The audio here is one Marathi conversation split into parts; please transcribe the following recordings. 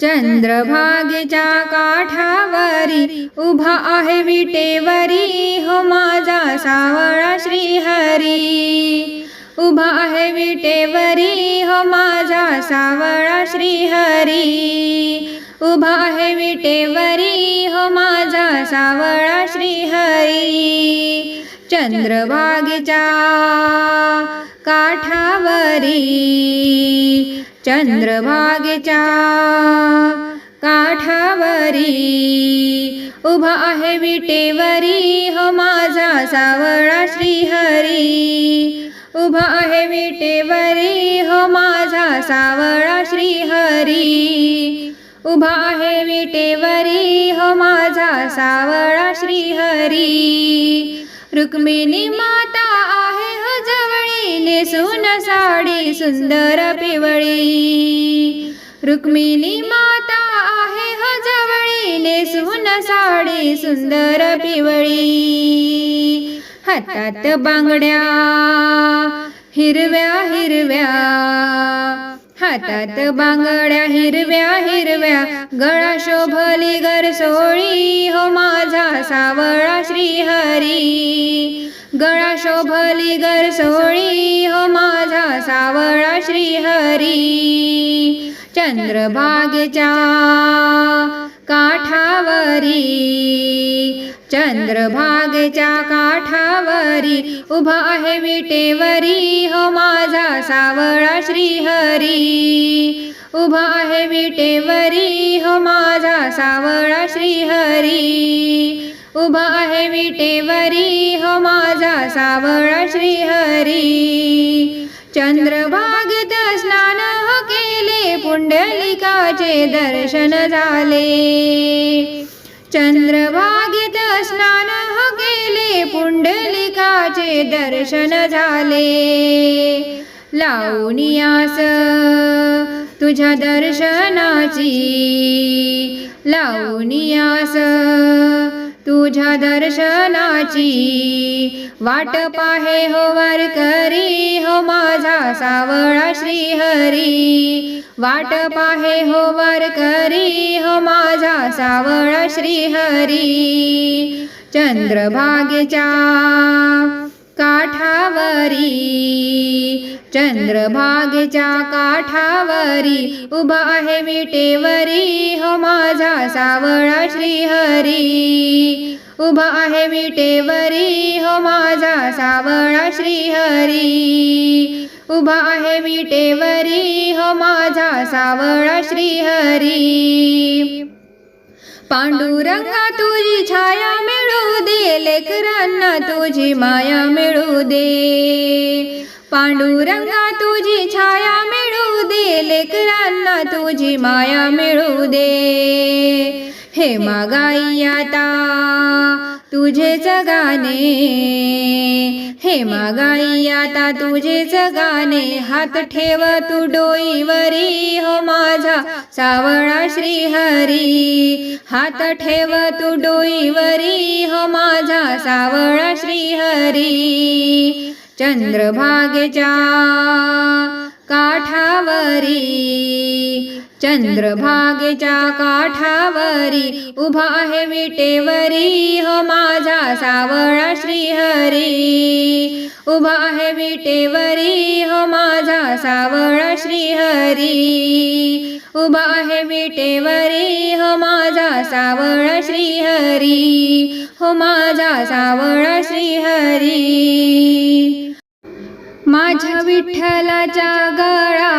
चंद्रभागेच्या काठावरी उभा आहे विटेवरी. हो माझा सावळा श्रीहरी. उभा आहे विटेवरी. हो माझा सावळा श्रीहरी. उभा आहे विटेवरी. हो माझा सावळा श्रीहरी. चंद्रभागेच्या काठावरी चंद्रभागेच्या काठावरी. उभा आहे विटेवरी हो माझा सावळा श्रीहरी. उभा आहे विटेवरी हो माझा सावळा श्रीहरी. उभा आहे विटेवरी हो माझा सावळा श्रीहरी. रुक्मिणी माता आहे हो जवळी नेसून साडी सुंदर पिवळी. रुक्मिणी माता आहे हो जवळी नेसून साडी सुंदर पिवळी. हातात बांगड्या हिरव्या हिरव्या हातात बांगड्या हिरव्या हिरव्या गळा शोभली गरसोळी हो माझा सावळा श्रीहरी. गळा शोभली गरसोळी हो माझा सावळा श्रीहरी. चंद्रभागेच्या काठावरी चंद्रभागेच्या काठावरी उभा आहे विटेवरी हो माझा सावळा श्रीहरी. उभा आहे विटेवरी हो माझा सावळा श्रीहरी. उभा आहे विटेवरी हो माझा सावळा श्रीहरी. चंद्रभागेत स्नान पुंडलिकाचे दर्शन झाले. चंद्रभागेत स्नान केले पुंडलिकाचे दर्शन झाले. लावणियास तुझ्या दर्शनाची. लावणियास तुझ्या दर्शनाची. वाट पाहे हो वारकरी हो माझा सावळा श्रीहरी. वाट पाहे हो वारकरी हो माझा सावळा श्रीहरी. चंद्रभागेच्या काठावरी चंद्रभागेच्या काठावरी उभा आहे विटेवरी हो माझा सावळा श्रीहरी. उभा आहे विटेवरी हो माझा सावळा श्रीहरी. उभा आहे विटेवरी हो माझा सावळा श्रीहरी. पांडुरंगा तुझी छाया मिळू दे लेकरांना तुझी माया मिळू दे. पांडुरंगा तुझी छाया मिळू दे लेकरांना तुझी माया मिळू दे. हे मागाई आता तुझेच गाणे. हे मागाई आता तुझेच गाणे. हात ठेव तू डोईवरी हो माझा सावळा श्रीहरी. हात ठेव तू डोईवरी हो माझा सावळा श्रीहरी. चंद्रभागेच्या काठावरी चंद्रभागेच्या काठावरी उभा आहे विटेवरी हो माझा सावळा श्रीहरी. उभा आहे विटेवरी हो माझा सावळा श्रीहरी. उभा आहे विटेवरी हो माझा सावळा श्रीहरी. हो माझा सावळा श्रीहरी. माझ्या विठ्ठलाच्या गळा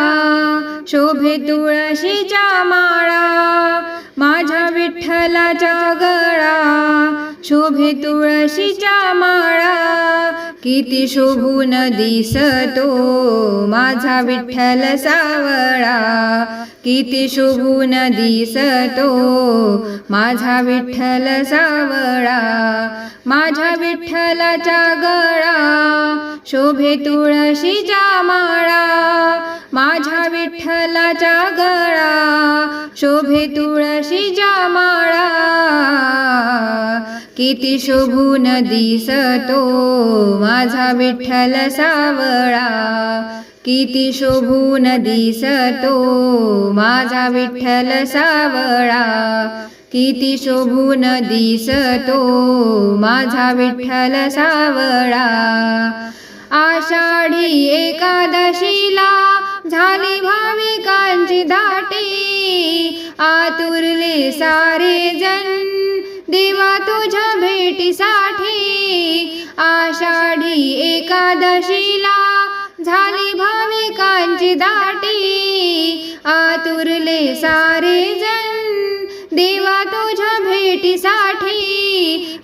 शोभे तुळशीच्या माळा. माझ्या विठ्ठलाच्या गळा शोभे तुळशीच्या माळा. किती शोभून दिसतो माझा विठ्ठल सावळा. किती शोभून दिसतो माझा विठ्ठल सावळा. माझ्या विठ्ठलाच्या गळा शोभे तुळशीच्या माळा माझ्या विठ्ठलाच्या गळा. शोभे तुळशीच्या माळा किती शोभून दिसतो माझा विठ्ठल सावळा. किती शोभून दिसतो माझा विठ्ठल सावळा. किती शोभून दिसतो माझा विठ्ठल सावळा. आषाढी एकादशीला झाली भाविकांची दाटी. आतुरले सारे जन देवा तुझ्या भेटीसाठी. आषाढी एकादशीला झाली भाविकांची दाटी. आतुरले सारे जन देवा तुझ्या भेटीसाठी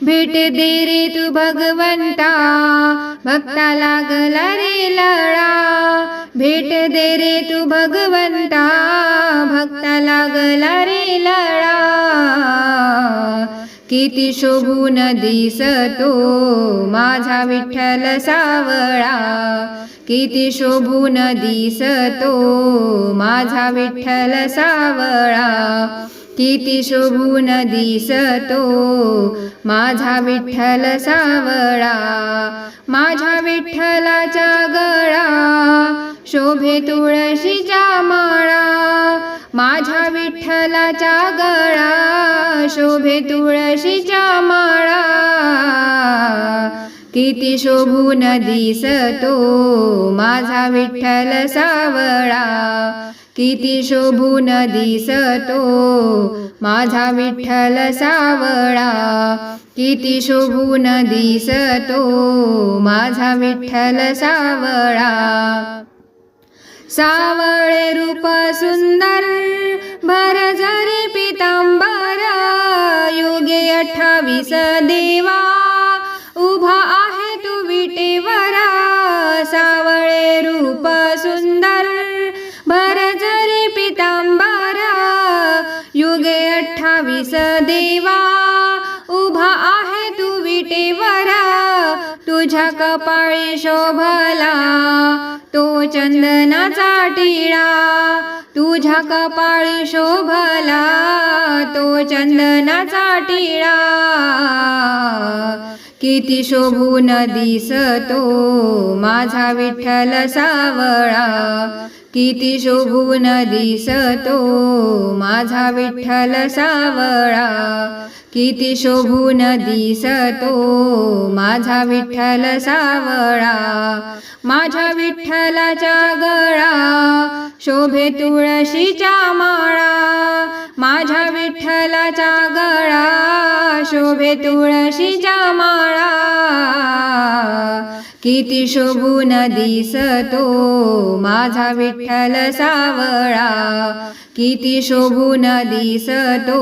भेट दे रे तू भगवंता. भक्ता लागला रे लळा. भेट दे रे तू भगवंता. भक्ता लागला रे लळा. किती शोभून दिसतो माझा विठ्ठल सावळा. किती शोभून दिसतो माझा विठ्ठल सावळा. किती शोभून दिसतो माझा विठ्ठल सावळा माझ्या विठ्ठलाचा गळा शोभे तुळशीच्या माळा माझ्या विठ्ठलाचा गळा शोभे तुळशीच्या माळा. किती शोभून दिसतो माझा विठ्ठल सावळा किती शोभून दिसतो माझा विठ्ठल सावळा. किती शोभून दिसतो माझा विठ्ठल सावळा. सावळे रूप सुंदर भर जरी पितांबर योगे अठ्ठावीस देवा. उभा आहे तू विटेवरा सावळे रूप सुंदर कपाळी शोभला तो चंदनाचा टिळा. तुझ्या कपाळी शोभला तो चंदनाचा टिळा. किती शोभून दिसतो माझा विठ्ठल सावळा. किती शोभून दिसतो माझा विठ्ठल सावळा. किती शोभून दिसतो माझा विठ्ठल सावळा. माझ्या विठ्ठलाच्या गळा शोभे तुळशीच्या माळा. माझ्या विठ्ठलाचा गळा शोभे तुळशीच्या माळा. किती शोभून दिसतो माझा विठ्ठल सावळा. किती शोभून दिसतो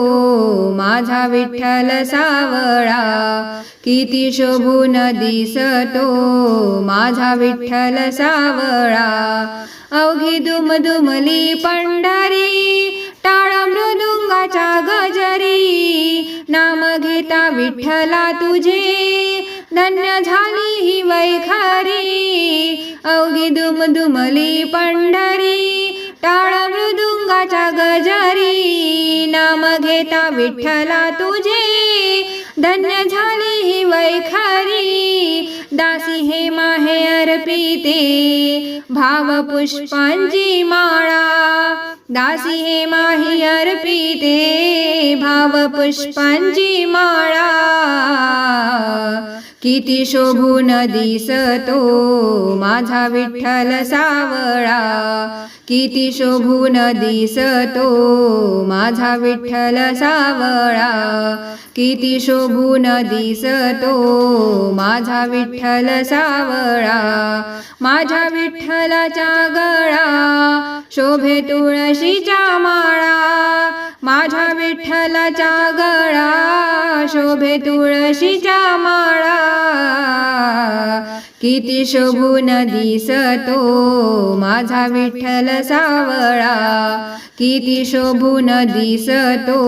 माझा विठ्ठल सावळा. किती शोभून दिसतो माझा विठ्ठल सावळा. अवघी दुमदुमली पंढरी टाळ मृदुंगाच्या गजरी. नाम घेता विठ्ठला तुझे. धन्य झाली ही वैखरी. अवघी दुमदुमली पंढरी. टाळ मृदुंगाच्या गजरी. नाम घेता विठ्ठला तुझे. धन्य झाली ही वैखरी. दासी हे माहे अर्पिते भाव पुष्पांची माळा. दासी हे माही अर्पिते भाव पुष्पांची माळा. किती शोभून दिसतो माझा विठ्ठल सावळा. किती शोभून दिसतो माझा विठ्ठल सावळा. किती शोभून दिसतो माझा विठ्ठल सावळा. माझ्या विठ्ठलाच्या गळा शोभे तुळशीच्या माळा. माझ्या विठ्ठलाच्या गळा शोभे तुळशीच्या माळा. किती शोभून दिसतो माझा विठ्ठल सावळा. किती शोभून दिसतो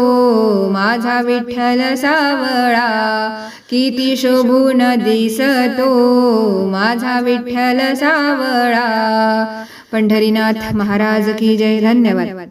माझा विठ्ठल सावळा. किती शोभून दिसतो माझा विठ्ठल सावळा. पंढरीनाथ महाराज की जय. धन्यवाद.